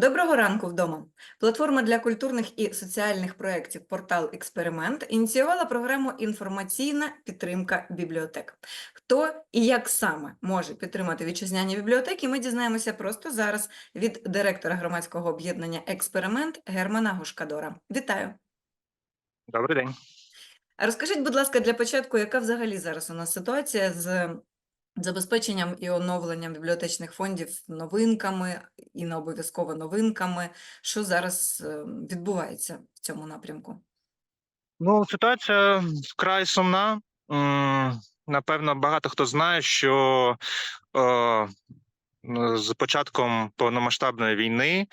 Доброго ранку вдома. Платформа для культурних і соціальних проєктів портал Експеримент ініціювала програму Інформаційна підтримка бібліотек. Хто і як саме може підтримати вітчизняні бібліотеки, ми дізнаємося просто зараз від директора громадського об'єднання Експеримент Германа Гошкадора. Вітаю! Добрий день. Розкажіть, будь ласка, для початку, яка взагалі зараз у нас ситуація з забезпеченням і оновленням бібліотечних фондів новинками і не обов'язково новинками? Що зараз е, відбувається в цьому напрямку? Ну, ситуація вкрай сумна. Напевно, багато хто знає, що е, з початком повномасштабної війни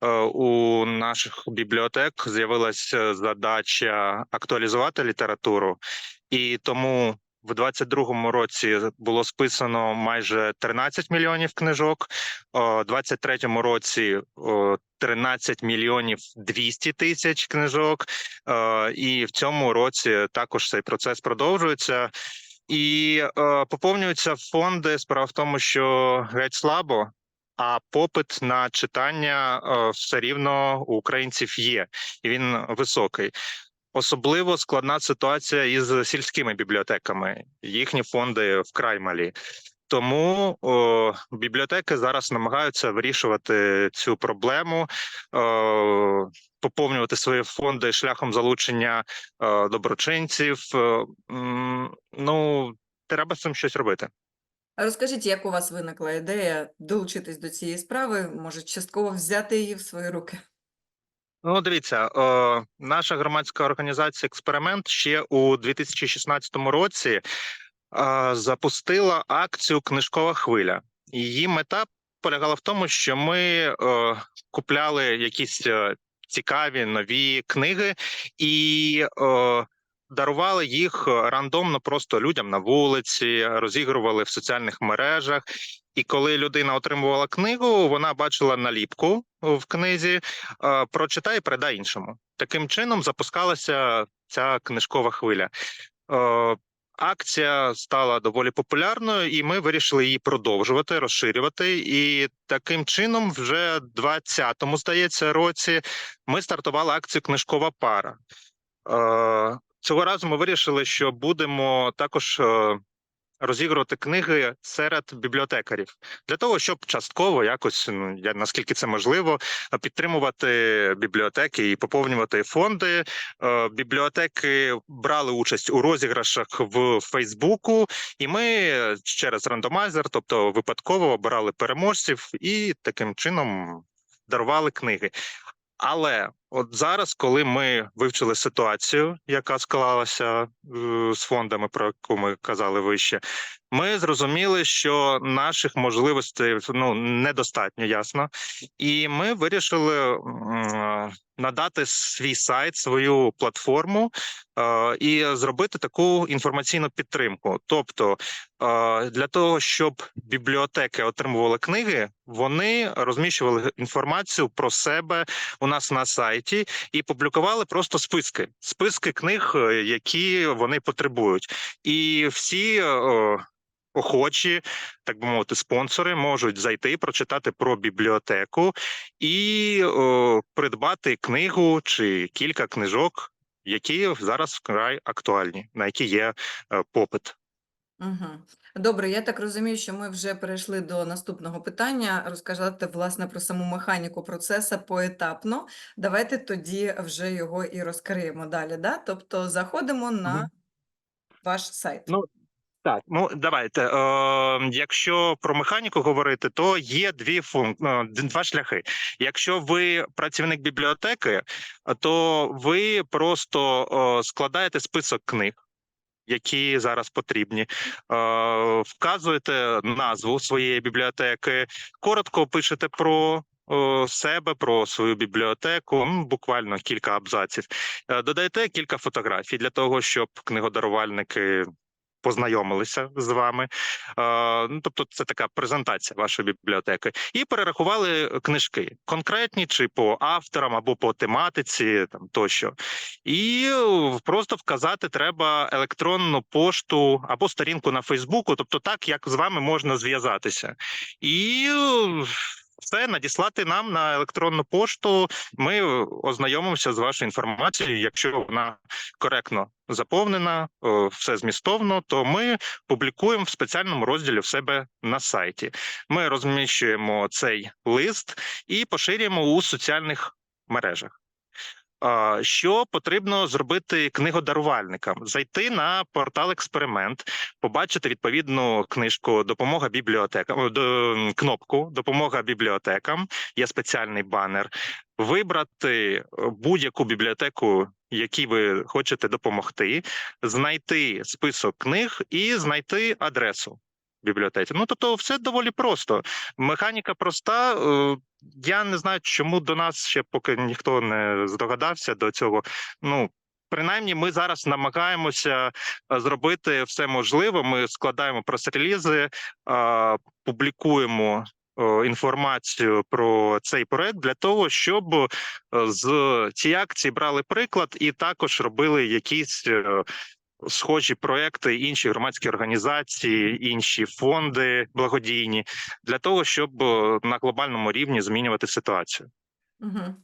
е, у наших бібліотек з'явилася задача актуалізувати літературу, і тому в 22-му році було списано майже 13 мільйонів книжок, у 23-му році о, 13 мільйонів 200 тисяч книжок. І в цьому році також цей процес продовжується. І поповнюються фонди. Справа в тому, що геть слабо, а попит на читання все рівно у українців є, і він високий. Особливо складна ситуація із сільськими бібліотеками. Їхні фонди вкрай малі. Тому о, бібліотеки зараз намагаються вирішувати цю проблему, о, поповнювати свої фонди шляхом залучення е, доброчинців. М, ну, треба з цим щось робити. Розкажіть, як у вас виникла ідея долучитись до цієї справи, може, частково взяти її в свої руки? Ну, дивіться, е, наша громадська організація Експеримент ще у 2016 році е, запустила акцію Книжкова хвиля. Її мета полягала в тому, що ми е, купляли якісь цікаві нові книги і е, дарували їх рандомно просто людям на вулиці, розігрували в соціальних мережах. І коли людина отримувала книгу, вона бачила наліпку в книзі, е, прочитай і передай іншому. Таким чином запускалася ця книжкова хвиля. Е, Акція стала доволі популярною, і ми вирішили її продовжувати, розширювати. І таким чином, вже 20-му, здається, році ми стартували акцію Книжкова пара. Цього разу ми вирішили, що будемо також е, розігрувати книги серед бібліотекарів для того, щоб частково якось ну я наскільки це можливо, підтримувати бібліотеки і поповнювати фонди. Е, Бібліотеки брали участь у розіграшах в Фейсбуку, і ми через рандомайзер, тобто випадково обирали переможців і таким чином дарували книги. Але от зараз, коли ми вивчили ситуацію, яка склалася е, з фондами, про яку ми казали вище, ми зрозуміли, що наших можливостей ну недостатньо ясно, і ми вирішили надати свій сайт, свою платформу е, і зробити таку інформаційну підтримку. Тобто, е, для того, щоб бібліотеки отримували книги, вони розміщували інформацію про себе у нас на сайті і публікували просто списки, списки книг, е, які вони потребують, і всі. е, Охочі, так би мовити, спонсори можуть зайти, прочитати про бібліотеку і о, придбати книгу чи кілька книжок, які зараз вкрай актуальні, на які є е, попит. Угу. Добре, я так розумію, що ми вже перейшли до наступного питання. Розкажете, власне, про саму механіку процесу поетапно. Давайте тоді вже його і розкриємо далі. Да? Тобто заходимо на Мгм. ваш сайт. Ну, Так, ну давайте. Е, якщо про механіку говорити, то є дві функ... е, два шляхи. Якщо ви працівник бібліотеки, то ви просто складаєте список книг. Які зараз потрібні, е, вказуєте назву своєї бібліотеки, коротко пишете про е, себе, про свою бібліотеку, буквально кілька абзаців. Додайте Додаєте кілька фотографій для того, щоб книгодарувальники познайомилися з вами. Ну, тобто, це така презентація вашої бібліотеки, і перерахували книжки конкретні, чи по авторам, або по тематиці, там тощо. І е, просто вказати треба електронну пошту або сторінку на Фейсбуку, тобто так, як з вами можна зв'язатися. І е, все надіслати нам на електронну пошту. Ми ознайомимося з вашою інформацією. Якщо вона коректно заповнена, все змістовно, то ми публікуємо в спеціальному розділі в себе на сайті. Ми розміщуємо цей лист і поширюємо у соціальних мережах. Що потрібно зробити книгодарувальникам? Зайти на портал експеримент, побачити відповідну книжку Допомога бібліотекам кнопку Допомога бібліотекам. Є спеціальний банер. Вибрати е, будь-яку бібліотеку, якій ви хочете допомогти, знайти список книг і знайти адресу бібліотеці. Ну тобто, все доволі просто. Механіка проста. е, Я не знаю, чому до нас ще поки ніхто не здогадався до цього. Ну. Принаймні, ми зараз намагаємося е, зробити все можливе. Ми складаємо прес-релізи, е, публікуємо інформацію про цей проект для того, щоб з цієї акції брали приклад і також робили якісь схожі проекти, інші громадські організації, інші фонди благодійні для того, щоб е, на глобальному рівні змінювати ситуацію. Угу.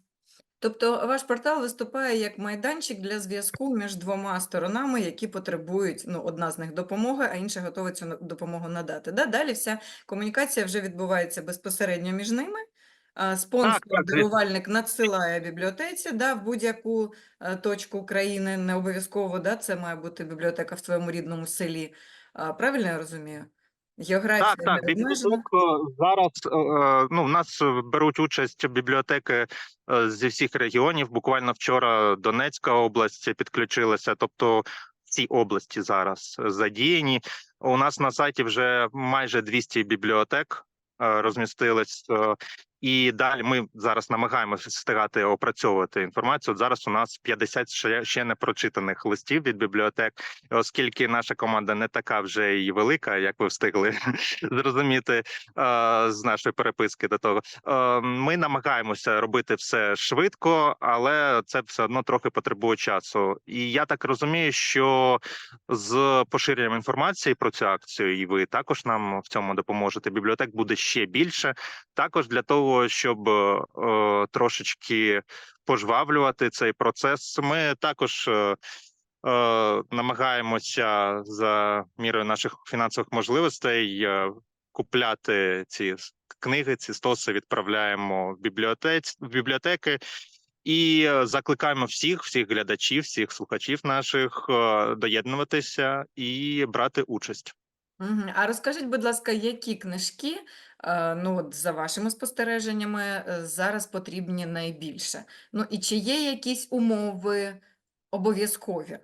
Тобто ваш портал виступає як майданчик для зв'язку між двома сторонами, які потребують, ну, одна з них допомоги, а інша готова цю допомогу надати. Да? Далі вся комунікація вже відбувається безпосередньо між ними. А, Спонсор, так, звісно. дарувальник надсилає бібліотеці да, в будь-яку е, точку України, не обов'язково, да, це має бути бібліотека в твоєму рідному селі. А, Правильно я розумію? Географія Так, так, не обмежена. бібліотек е, зараз е, е, ну в нас е, беруть участь бібліотеки е, зі всіх регіонів. Буквально вчора Донецька область підключилася, тобто всі області зараз задіяні. У нас на сайті вже майже 200 бібліотек е, розмістились. е, І далі ми зараз намагаємося встигати опрацьовувати інформацію. От зараз у нас 50 ще, ще не прочитаних листів від бібліотек, оскільки наша команда не така вже і велика, як ви встигли зрозуміти е, з нашої переписки до того. Е, Ми намагаємося робити все швидко, але це все одно трохи потребує часу. І я так розумію, що з поширенням інформації про цю акцію, і ви також нам в цьому допоможете. Бібліотек буде ще більше, також для того, щоб е, е, трошечки пожвавлювати цей процес. Ми також. е, е, намагаємося за мірою наших фінансових можливостей е, купляти ці книги, ці стоси відправляємо в бібліотець в бібліотеки. І закликаємо всіх, всіх глядачів, всіх слухачів наших доєднуватися і брати участь. А розкажіть, будь ласка, які книжки, ну, от за вашими спостереженнями, е, зараз потрібні найбільше? Ну, і чи є якісь умови обов'язкові?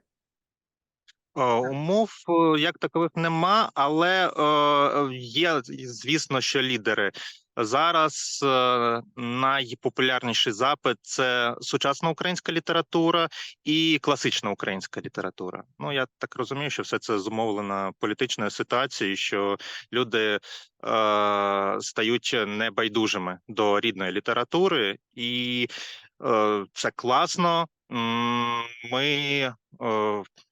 Е, Умов е, як такових нема, але е, є, звісно, що лідери. Зараз е, найпопулярніший запит це сучасна українська література і класична українська література. Ну я так розумію, що все це зумовлено політичною ситуацією, що люди е, стають небайдужими до рідної літератури, і е, це класно. Ми е,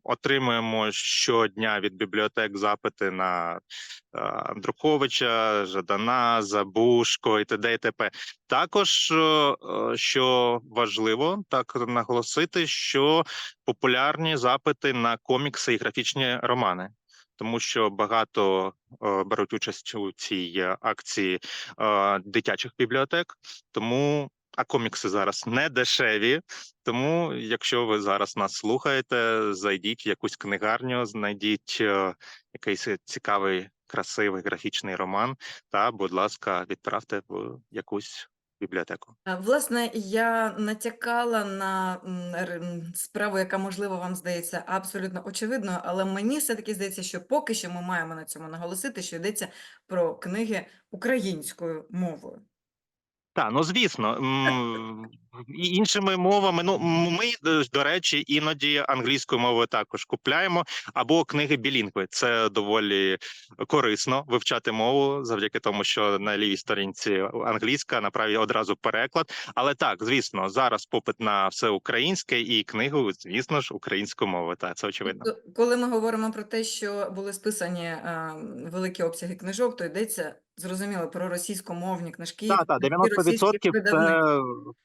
отримуємо щодня від бібліотек запити на е, Андруховича, Жадана, Забушко і т.д. і т.п. Також, е, що важливо, так наголосити, що популярні запити на комікси і графічні романи. Тому що багато е, беруть участь у цій акції е, дитячих бібліотек, тому а комікси зараз не дешеві. Тому, якщо ви зараз нас слухаєте, зайдіть в якусь книгарню, знайдіть е, якийсь цікавий, красивий графічний роман, та, будь ласка, відправте в якусь бібліотеку. Власне, я натякала на справу, яка, можливо, вам здається абсолютно очевидною, але мені все-таки здається, що поки що ми маємо на цьому наголосити, що йдеться про книги українською мовою. Так, ну звісно, іншими мовами, ну ми до- до речі, іноді англійською мовою також купляємо або книги білінгви. Це доволі корисно вивчати мову завдяки тому, що на лівій сторінці англійська, на правій одразу переклад. Але так, звісно, зараз попит на все українське і книгу, звісно ж, українською мовою. Так, це очевидно. Тобто, коли ми говоримо про те, що були списані е, великі обсяги книжок, то йдеться зрозуміло про російськомовні книжки, Так, так, 90% це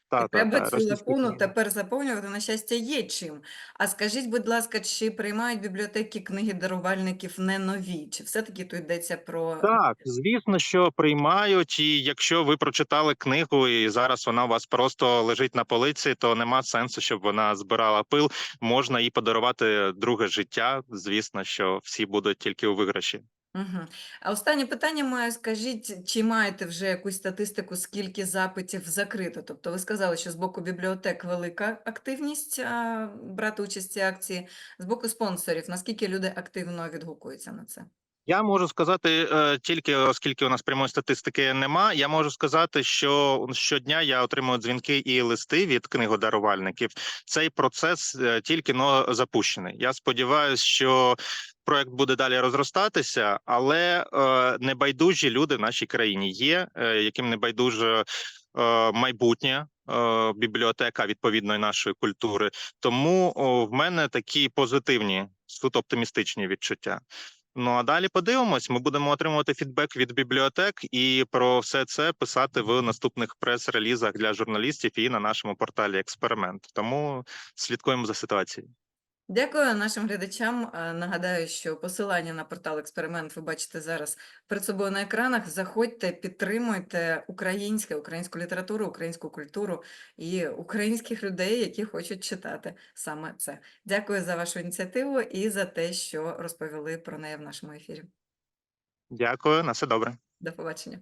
та, та, треба та, цю лакуну тепер заповнювати, на щастя, є чим. А скажіть, будь ласка, чи приймають бібліотеки книги дарувальників не нові? Чи все-таки тут йдеться про Так, звісно, що приймають, і якщо ви прочитали книгу, і зараз вона у вас просто лежить на полиці, то нема сенсу, щоб вона збирала пил. Можна їй подарувати друге життя. Звісно, що всі будуть тільки у виграші. Угу. А останнє питання маю. Скажіть, чи маєте вже якусь статистику, скільки запитів закрито? Тобто ви сказали, що з боку бібліотек велика активність а, брати участь в цій акції, з боку спонсорів, наскільки люди активно відгукуються на це? Я можу сказати е, тільки, оскільки у нас прямої статистики нема. Я можу сказати, що щодня я отримую дзвінки і листи від книгодарувальників. Цей процес е, тільки но запущений. Я сподіваюся, що проект буде далі розростатися, але е, небайдужі люди в нашій країні є, е, яким небайдуже е, майбутнє. Бібліотека відповідної нашої культури, тому в мене такі позитивні, суто оптимістичні відчуття. Ну а далі подивимось. Ми будемо отримувати фідбек від бібліотек і про все це писати в наступних прес-релізах для журналістів і на нашому порталі Експеримент. Тому слідкуємо за ситуацією. Дякую нашим глядачам. Е, Нагадаю, що посилання на портал Експеримент ви бачите зараз перед собою на екранах. Заходьте, підтримуйте українське, українську літературу, українську культуру і українських людей, які хочуть читати саме це. Дякую за вашу ініціативу і за те, що розповіли про неї в нашому ефірі. Дякую, на все добре. До побачення.